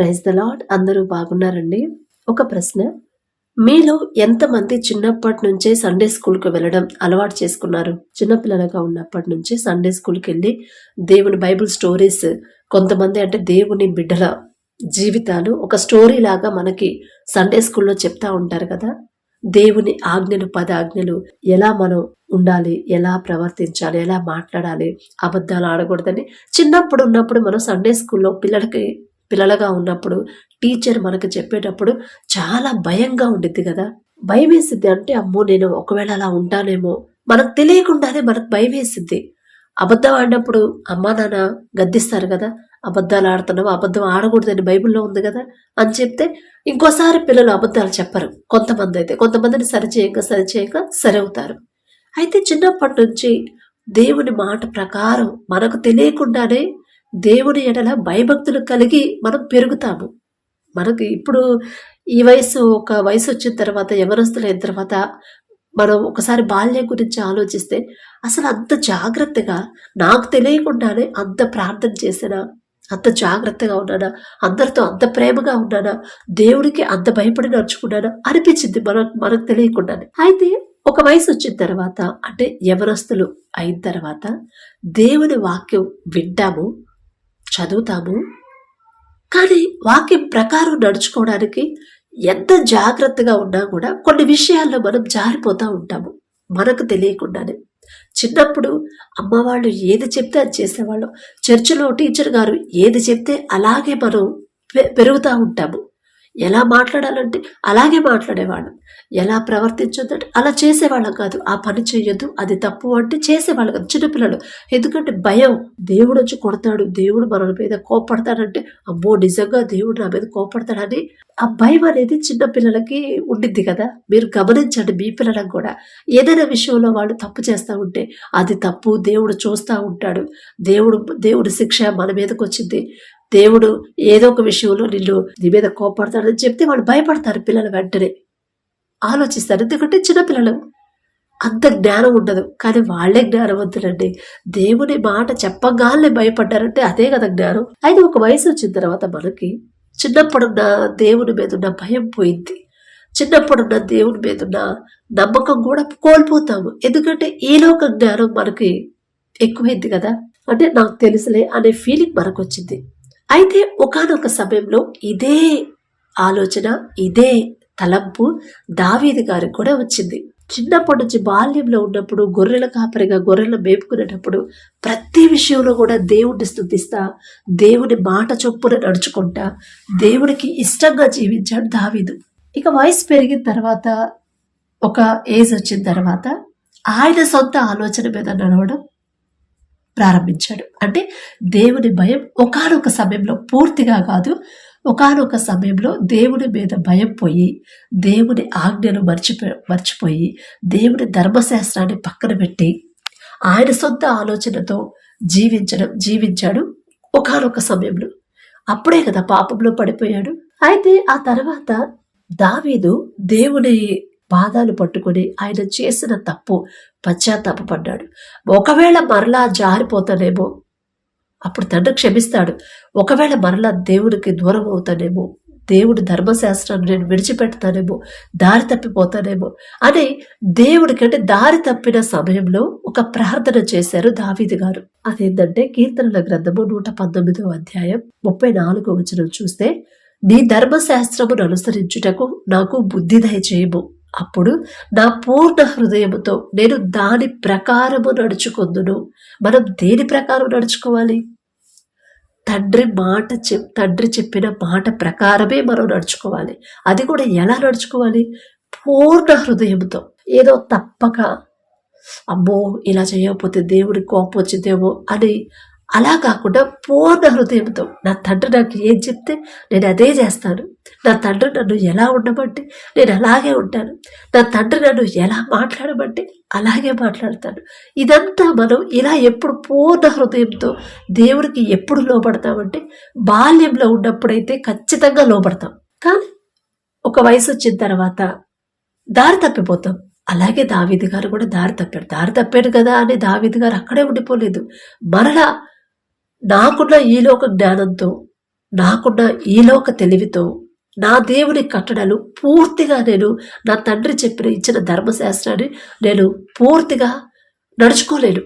Praise the lord అందరూ బాగున్నారండి? ఒక ప్రశ్న. మీలో ఎంతమంది చిన్నప్పటి నుంచే సండే స్కూల్కి వెళ్ళడం అలవాటు చేసుకున్నారు? చిన్నపిల్లలుగా ఉన్నప్పటి నుంచి సండే స్కూల్కి వెళ్ళి దేవుని బైబిల్ స్టోరీస్ కొంతమంది అంటే దేవుని బిడ్డల జీవితాలు ఒక స్టోరీ లాగా మనకి సండే స్కూల్లో చెప్తా ఉంటారు కదా? దేవుని ఆజ్ఞలు పద ఆజ్ఞలు ఎలా మనం ఉండాలి? ఎలా ప్రవర్తించాలి? ఎలా మాట్లాడాలి? అబద్ధాలు ఆడకూడదని చిన్నప్పుడు ఉన్నప్పుడు మనం సండే స్కూల్లో పిల్లలకి పిల్లలుగా ఉన్నప్పుడు టీచర్ మనకు చెప్పేటప్పుడు చాలా భయంగా ఉండిద్ది కదా. భయం వేసిద్ది అంటే అమ్మో నేను ఒకవేళ అలా ఉంటానేమో. మనకు తెలియకుండానే మనకు భయం వేసిద్ది అబద్ధం ఆడినప్పుడు అమ్మా నాన్న గద్దిస్తారు కదా అబద్ధాలు ఆడుతున్నావు అబద్ధం ఆడకూడదని బైబిల్లో ఉంది కదా అని చెప్తే ఇంకోసారి పిల్లలు అబద్ధాలు చెప్పరు. కొంతమంది అయితే కొంతమందిని సరిచేయక సరిచేయక సరవుతారు. అయితే చిన్నప్పటి నుంచి దేవుని మాట ప్రకారం మనకు తెలియకుండానే దేవుని ఎడల భయభక్తులు కలిగి మనం పెరుగుతాము. మనకి ఇప్పుడు ఈ వయసు ఒక వయసు వచ్చిన తర్వాత యవనస్తులైన తర్వాత మనం ఒకసారి బాల్యం గురించి ఆలోచిస్తే అసలు అంత జాగ్రత్తగా నాకు తెలియకుండానే అంత ప్రార్థన చేసినా అంత జాగ్రత్తగా ఉన్నానా అందరితో అంత ప్రేమగా ఉన్నానా దేవుడికి అంత భయపడి నడుచుకున్నానా అనిపించింది మన మనకు తెలియకుండానే. అయితే ఒక వయసు వచ్చిన తర్వాత అంటే యవనస్తులు అయిన తర్వాత దేవుని వాక్యం వింటాము. చదువుతాము. కానీ వాక్యం ప్రకారం నడుచుకోవడానికి ఎంత జాగ్రత్తగా ఉన్నా కూడా కొన్ని విషయాల్లో మనం జారిపోతూ ఉంటాము. మనకు తెలియకుండానే. చిన్నప్పుడు అమ్మ వాళ్ళు ఏది చెప్తే అది చేసేవాళ్ళు. చర్చిలో టీచర్ గారు ఏది చెప్తే అలాగే మనం పె- పెరుగుతూ ఉంటాము. ఎలా మాట్లాడాలంటే అలాగే మాట్లాడేవాళ్ళం. ఎలా ప్రవర్తించొద్దంటే అలా చేసేవాళ్ళం కాదు. ఆ పని చేయొద్దు అది తప్పు అంటే చేసేవాళ్ళం కాదు. చిన్నపిల్లలు ఎందుకంటే భయం. దేవుడు వచ్చి కొడతాడు దేవుడు మన మీద కోపడతాడంటే అమ్మో నిజంగా దేవుడు నా మీద కోపడతాడని ఆ భయం అనేది చిన్న పిల్లలకి ఉండిద్ది కదా. మీరు గమనించండి మీ పిల్లలకు కూడా. ఏదైనా విషయంలో వాళ్ళు తప్పు చేస్తూ ఉంటే అది తప్పు దేవుడు చూస్తూ ఉంటాడు. దేవుడు దేవుడి శిక్ష మన మీదకి వచ్చింది దేవుడు ఏదో ఒక విషయంలో నిన్ను నీ మీద కోపడతాడని చెప్తే వాళ్ళు భయపడతారు పిల్లలు వెంటనే. ఆలోచిస్తారు. ఎందుకంటే చిన్నపిల్లలు అంత జ్ఞానం ఉండదు. కానీ వాళ్ళే జ్ఞానవంతులండి. దేవుని మాట చెప్పగానే భయపడ్డారంటే అదే కదా జ్ఞానం. అయితే ఒక వయసు వచ్చిన తర్వాత మనకి చిన్నప్పుడున్న దేవుని మీద ఉన్న భయం పోయింది. చిన్నప్పుడున్న దేవుని మీద ఉన్న నమ్మకం కూడా కోల్పోతాము. ఎందుకంటే ఈ లోక జ్ఞానం మనకి ఎక్కువైంది కదా. అంటే నాకు తెలుసులే అనే ఫీలింగ్ మనకు వచ్చింది అయితే ఒకనొక సమయంలో ఇదే ఆలోచన ఇదే తలంపు దావీది గారికి కూడా వచ్చింది. చిన్నప్పటి నుంచి బాల్యంలో ఉన్నప్పుడు గొర్రెల కాపరిగా గొర్రెలను మేపుకునేటప్పుడు ప్రతి విషయంలో కూడా దేవుడిని స్థుతిస్తా దేవుని మాట చొప్పున నడుచుకుంటా దేవుడికి ఇష్టంగా జీవించాడు దావీదు. ఇక వయసు పెరిగిన తర్వాత ఒక ఏజ్ వచ్చిన తర్వాత ఆయన సొంత ఆలోచన మీద నడవడం ప్రారంభించాడు. అంటే దేవుని భయం ఒకానొక సమయంలో పూర్తిగా కాదు ఒకానొక సమయంలో దేవుని మీద భయం పోయి దేవుని ఆజ్ఞను మర్చిపో మర్చిపోయి దేవుని ధర్మశాస్త్రాన్ని పక్కన పెట్టి ఆయన సొంత ఆలోచనతో జీవించడం జీవించాడు ఒకానొక సమయంలో. అప్పుడే కదా పాపంలో పడిపోయాడు. అయితే ఆ తర్వాత దావీదు దేవుని పాదాలు పట్టుకొని ఆయన చేసిన తప్పు పశ్చాత్తాపడ్డాడు ఒకవేళ మరలా జారిపోతానేమో అప్పుడు తండ్రి క్షమిస్తాడు. ఒకవేళ మరలా దేవుడికి దూరం అవుతానేమో దేవుడి ధర్మశాస్త్రాన్ని నేను విడిచిపెడతానేమో దారి తప్పిపోతానేమో అని దేవుడికి అంటే దారి తప్పిన సమయంలో ఒక ప్రార్థన చేశారు దావీది గారు. అదేంటంటే కీర్తనల గ్రంథము నూట పంతొమ్మిదో అధ్యాయం ముప్పై నాలుగో వచనం చూస్తే నీ ధర్మశాస్త్రమును అనుసరించుటకు నాకు బుద్ధి దయచేయము. అప్పుడు నా పూర్ణ హృదయముతో నేను దాని ప్రకారము నడుచుకుందును. మనం దేని ప్రకారం నడుచుకోవాలి? తండ్రి మాట చెప్ తండ్రి చెప్పిన మాట ప్రకారమే మనం నడుచుకోవాలి. అది కూడా ఎలా నడుచుకోవాలి? పూర్ణ హృదయంతో ఏదో తప్పక అమ్మో ఇలా చేయకపోతే దేవుడి కోపం వచ్చిందేమో అని అలా కాకుండా పూర్ణ హృదయంతో నా తండ్రి నాకు ఏం చెప్తే నేను అదే చేస్తాను. నా తండ్రి నన్ను ఎలా ఉండమంటే నేను అలాగే ఉంటాను. నా తండ్రి నన్ను ఎలా మాట్లాడమంటే అలాగే మాట్లాడతాను. ఇదంతా మనం ఇలా ఎప్పుడు పూర్ణ హృదయంతో దేవుడికి ఎప్పుడు లోపడతామంటే బాల్యంలో ఉన్నప్పుడైతే ఖచ్చితంగా లోపడతాం కానీ ఒక వయసు వచ్చిన తర్వాత దారి తప్పిపోతాం. అలాగే దావీది గారు కూడా దారి తప్పాడు దారి తప్పాడు కదా అని దావీది గారు అక్కడే ఉండిపోలేదు. మరలా నాకున్న ఈ లోక జ్ఞానంతో నాకున్న ఈలోక తెలివితో నా దేవుని కట్టడలు పూర్తిగా నేను నా తండ్రి చెప్పిన ఇచ్చిన ధర్మశాస్త్రాన్ని నేను పూర్తిగా నడుచుకోలేను.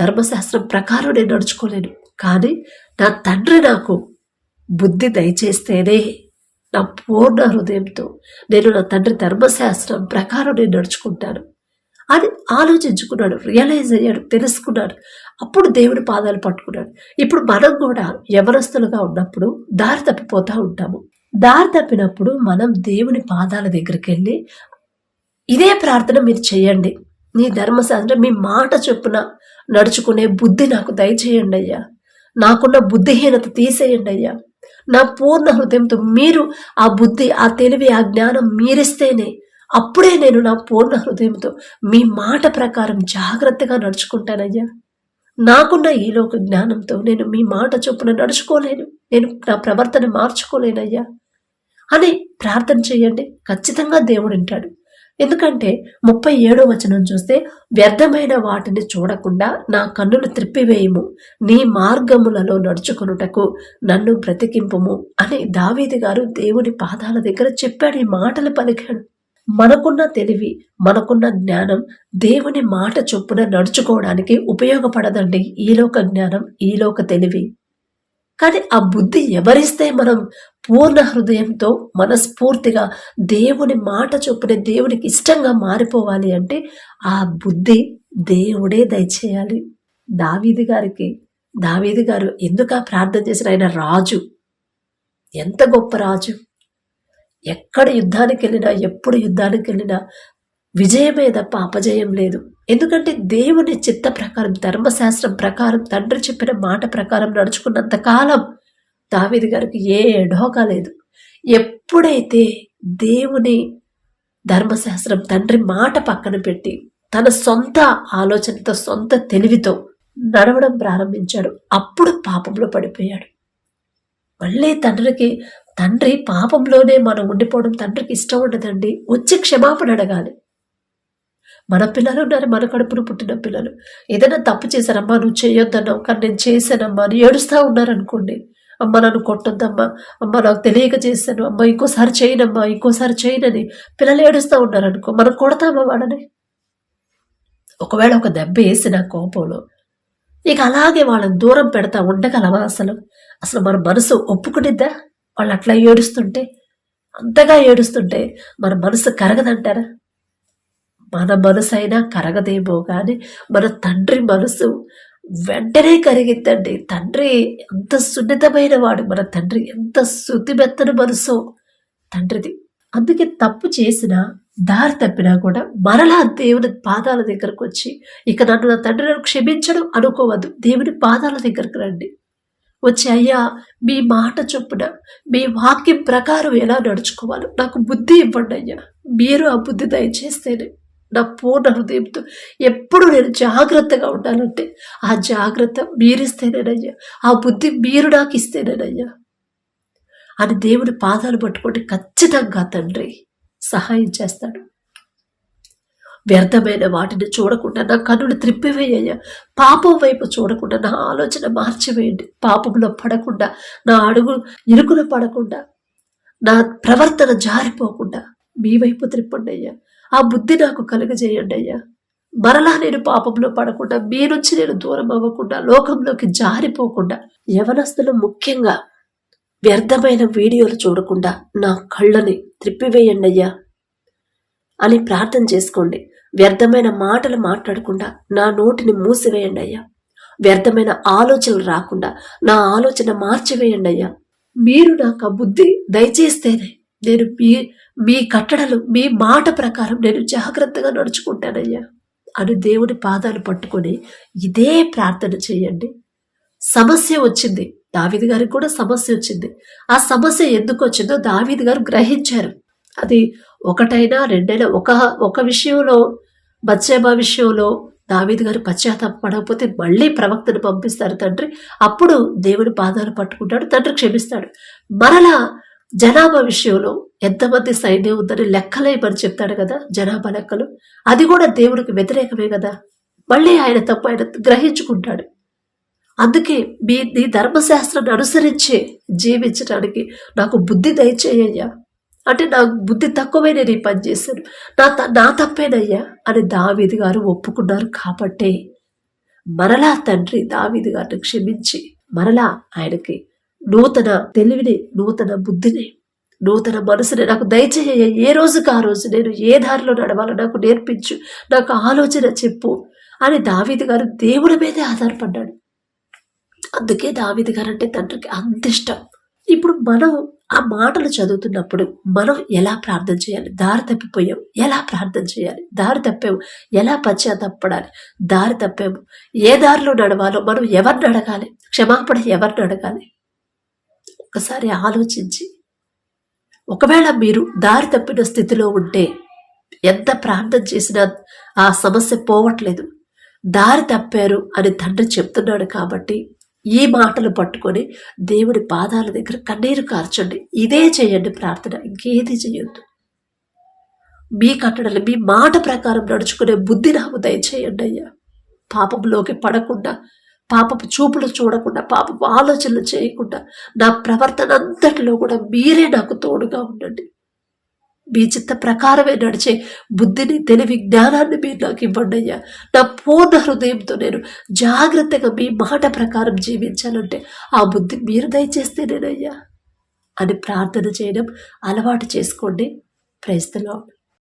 ధర్మశాస్త్రం ప్రకారం నేను నడుచుకోలేను. కానీ నా తండ్రి నాకు బుద్ధి దయచేస్తేనే నా పూర్ణ హృదయంతో నేను నా తండ్రి ధర్మశాస్త్రం ప్రకారం నేను నడుచుకుంటాను. అని ఆలోచించుకున్నాడు రియలైజ్ అయ్యాడు తెలుసుకున్నాడు. అప్పుడు దేవుడి పాదాలు పట్టుకున్నాడు. ఇప్పుడు మనం కూడా యవనస్తులుగా ఉన్నప్పుడు దారి తప్పిపోతూ ఉంటాము. దారి తప్పినప్పుడు మనం దేవుని పాదాల దగ్గరికి వెళ్ళి ఇదే ప్రార్థన మీరు చేయండి. నీ ధర్మశాస్త్రం మీ మాట చొప్పున నడుచుకునే బుద్ధి నాకు దయచేయండి అయ్యా. నాకున్న బుద్ధిహీనత తీసేయండి అయ్యా. నా పూర్ణ హృదయంతో మీరు ఆ బుద్ధి ఆ తెలివి ఆ జ్ఞానం మీరిస్తేనే అప్పుడే నేను నా పూర్ణ హృదయంతో మీ మాట ప్రకారం జాగ్రత్తగా నడుచుకుంటానయ్యా. నాకున్న ఈలోక జ్ఞానంతో నేను మీ మాట చొప్పున నడుచుకోలేను. నేను నా ప్రవర్తన మార్చుకోలేనయ్యా. అని ప్రార్థన చేయండి. ఖచ్చితంగా దేవుడు వింటాడు. ఎందుకంటే ముప్పై ఏడో వచనం చూస్తే వ్యర్థమైన వాటిని చూడకుండా నా కన్నులు త్రిప్పివేయము. నీ మార్గములలో నడుచుకొనుటకు నన్ను బ్రతికింపుము అని దావీది గారు దేవుని పాదాల దగ్గర చెప్పాడు. ఈ మాటలు పలికాడు. మనకున్న తెలివి మనకున్న జ్ఞానం దేవుని మాట చొప్పున నడుచుకోవడానికి ఉపయోగపడదండి ఈలోక జ్ఞానం ఈలోక తెలివి. కానీ ఆ బుద్ధి ఎవరిస్తే మనం పూర్ణ హృదయంతో మనస్ఫూర్తిగా దేవుని మాట చొప్పున దేవునికి ఇష్టంగా మారిపోవాలి అంటే ఆ బుద్ధి దేవుడే దయచేయాలి. దావీది గారికి దావీది గారు ఎందుకు ప్రార్థన చేసిన ఆయన రాజు. ఎంత గొప్ప రాజు. ఎక్కడ యుద్ధానికి వెళ్ళినా ఎప్పుడు యుద్ధానికి వెళ్ళినా విజయమే తప్ప అపజయం లేదు. ఎందుకంటే దేవుని చిత్త ప్రకారం ధర్మశాస్త్రం ప్రకారం తండ్రి చెప్పిన మాట ప్రకారం నడుచుకున్నంత కాలం దావిది గారికి ఏ ఢోకా లేదు. ఎప్పుడైతే దేవుని ధర్మశాస్త్రం తండ్రి మాట పక్కన పెట్టి తన సొంత ఆలోచనతో సొంత తెలివితో నడవడం ప్రారంభించాడు అప్పుడు పాపంలో పడిపోయాడు. మళ్ళీ తండ్రికి తండ్రి పాపంలోనే మనం ఉండిపోవడం తండ్రికి ఇష్టం ఉండదండి. వచ్చి క్షమాపణ అడగాలి. మన పిల్లలు ఉన్నారు మన కడుపును పుట్టిన పిల్లలు. ఏదైనా తప్పు చేశారమ్మా నువ్వు చేయొద్దన్నావు కానీ నేను చేశానమ్మా అని ఏడుస్తూ ఉన్నారనుకోండి. అమ్మ నన్ను కొట్టొద్దమ్మా. అమ్మ నాకు తెలియక చేశాను. అమ్మ ఇంకోసారి చేయనమ్మా ఇంకోసారి చేయనని పిల్లలు ఏడుస్తూ ఉన్నారనుకో మనం కొడతామా వాడని ఒకవేళ ఒక దెబ్బ వేసిన కోపంలో ఇక అలాగే వాళ్ళని దూరం పెడతా ఉండగలవా అసలు? అసలు మన మనసు ఒప్పుకునిద్దా వాళ్ళు అట్లా ఏడుస్తుంటే అంతగా ఏడుస్తుంటే మన మనసు కరగదంటారా? మన మనసు అయినా కరగదేమో కానీ మన తండ్రి మనసు వెంటనే కరిగిద్దండి తండ్రి ఎంత సున్నితమైన వాడు మన తండ్రి ఎంత శుద్ధిమెత్తని మనసు తండ్రిది. అందుకే తప్పు చేసినా దారి తప్పినా కూడా మరలా దేవుని పాదాల దగ్గరకు వచ్చి ఇక నన్ను నా తండ్రి నన్ను క్షమించడం అనుకోవద్దు. దేవుని పాదాల దగ్గరకు రండి. వచ్చి అయ్యా మీ మాట చొప్పున మీ వాక్యం ప్రకారం ఎలా నడుచుకోవాలో నాకు బుద్ధి ఇవ్వండి అయ్యా. మీరు ఆ బుద్ధి దయచేస్తేనే నా పూర్ణ హృదయంతో ఎప్పుడు నేను జాగ్రత్తగా ఉండాలంటే ఆ జాగ్రత్త మీరిస్తేనేనయ్యా. ఆ బుద్ధి మీరు నాకు ఇస్తేనేనయ్యా అని దేవుని పాదాలు పట్టుకుంటే ఖచ్చితంగా తండ్రి సహాయం చేస్తాడు. వ్యర్థమైన వాటిని చూడకుండా నా కన్నులు త్రిప్పివేయ్యా పాపం వైపు చూడకుండా నా ఆలోచన మార్చివేయండి. పాపంలో పడకుండా నా అడుగు ఇరుకున పడకుండా నా ప్రవర్తన జారిపోకుండా మీ వైపు త్రిప్పండి అయ్యా. ఆ బుద్ధి నాకు కలుగజేయండి అయ్యా. మరలా నేను పాపంలో పడకుండా మీ నుంచి నేను దూరం అవ్వకుండా లోకంలోకి జారిపోకుండా యవనస్తులు ముఖ్యంగా వ్యర్థమైన వీడియోలు చూడకుండా నా కళ్ళని త్రిప్పివేయండి అయ్యా అని ప్రార్థన చేసుకోండి. వ్యర్థమైన మాటలు మాట్లాడకుండా నా నోటిని మూసివేయండి అయ్యా వ్యర్థమైన ఆలోచనలు రాకుండా నా ఆలోచన మార్చివేయండి అయ్యా మీరు నాకు బుద్ధి దయచేస్తేనే నేను మీ మీ కట్టడలు మీ మాట ప్రకారం నేను జాగ్రత్తగా నడుచుకుంటానయ్యా అని దేవుని పాదాలు పట్టుకొని ఇదే ప్రార్థన చేయండి. సమస్య వచ్చింది. దావీది గారికి కూడా సమస్య వచ్చింది. ఆ సమస్య ఎందుకు వచ్చిందో దావీది గారు గ్రహించారు. అది ఒకటైనా రెండైనా ఒక ఒక విషయంలో బత్సేబా విషయంలో దావీదు గారు పశ్చాత్తాపడకపోతే మళ్ళీ ప్రవక్తను పంపిస్తారు తండ్రి. అప్పుడు దేవుడు పాదాలు పట్టుకుంటాడు తండ్రి క్షమిస్తాడు. మరలా జనాభా విషయంలో ఎంతమంది సైన్యం ఉందని లెక్కలేమని చెప్తాడు కదా జనాభా లెక్కలు. అది కూడా దేవుడికి వ్యతిరేకమే కదా. మళ్ళీ ఆయన తప్పు ఆయన గ్రహించుకుంటాడు. అందుకే మీ నీ ధర్మశాస్త్రాన్ని అనుసరించే జీవించడానికి నాకు బుద్ధి దయచేయ్యా అంటే నాకు బుద్ధి తక్కువే నేను ఈ పని చేశాను. నా త- నా తప్పేనయ్యా అని దావీది గారు ఒప్పుకున్నారు కాబట్టే మరలా తండ్రి దావీది గారిని క్షమించి మరలా ఆయనకి నూతన తెలివిని నూతన బుద్ధిని నూతన మనసుని నాకు దయచేయ ఏ రోజుకి ఆ రోజు నేను ఏ దారిలో నడవాలో నాకు నేర్పించు నాకు ఆలోచన చెప్పు అని దావీది గారు దేవుడి మీదే ఆధారపడ్డాడు. అందుకే దావిది గారు అంటే తండ్రికి అంత ఇష్టం. ఇప్పుడు మనం ఆ మాటలు చదువుతున్నప్పుడు మనం ఎలా ప్రార్థన చేయాలి? దారి తప్పిపోయాం. ఎలా ప్రార్థన చేయాలి? దారి తప్పాము. ఎలా పశ్చాత్తపడాలి? దారి తప్పాము. ఏ దారిలో నడవాలో మనం ఎవరిని అడగాలి? క్షమాపణ ఎవరిని అడగాలి? ఒకసారి ఆలోచించి. ఒకవేళ మీరు దారి తప్పిన స్థితిలో ఉంటే ఎంత ప్రార్థన చేసినా ఆ సమస్య పోవట్లేదు. దారి తప్పారు అని తండ్రి చెప్తున్నాడు కాబట్టి ఈ మాటలు పట్టుకొని దేవుడి పాదాల దగ్గర కన్నీరు కార్చండి. ఇదే చేయండి ప్రార్థన. ఇంకేది చేయొద్దు. మీ కట్టడలు మీ మాట ప్రకారం నడుచుకునే బుద్ధి నాకు దయచేయండి అయ్యా. పాపంలోకి పడకుండా పాపపు చూపులు చూడకుండా పాపపు ఆలోచనలు చేయకుండా నా ప్రవర్తన అంతటిలో కూడా మీరే నాకు తోడుగా ఉండండి. మీ చిత్త ప్రకారమే నడిచే బుద్ధిని తెలివి జ్ఞానాన్ని మీరు నాకు ఇవ్వండి అయ్యా నా పూర్ణ హృదయంతో నేను జాగ్రత్తగా మీ మాట ప్రకారం జీవించాలంటే ఆ బుద్ధి మీరు దయచేస్తేనేనయ్యా అని ప్రార్థన చేయడం అలవాటు చేసుకోండి ప్రైస్తలో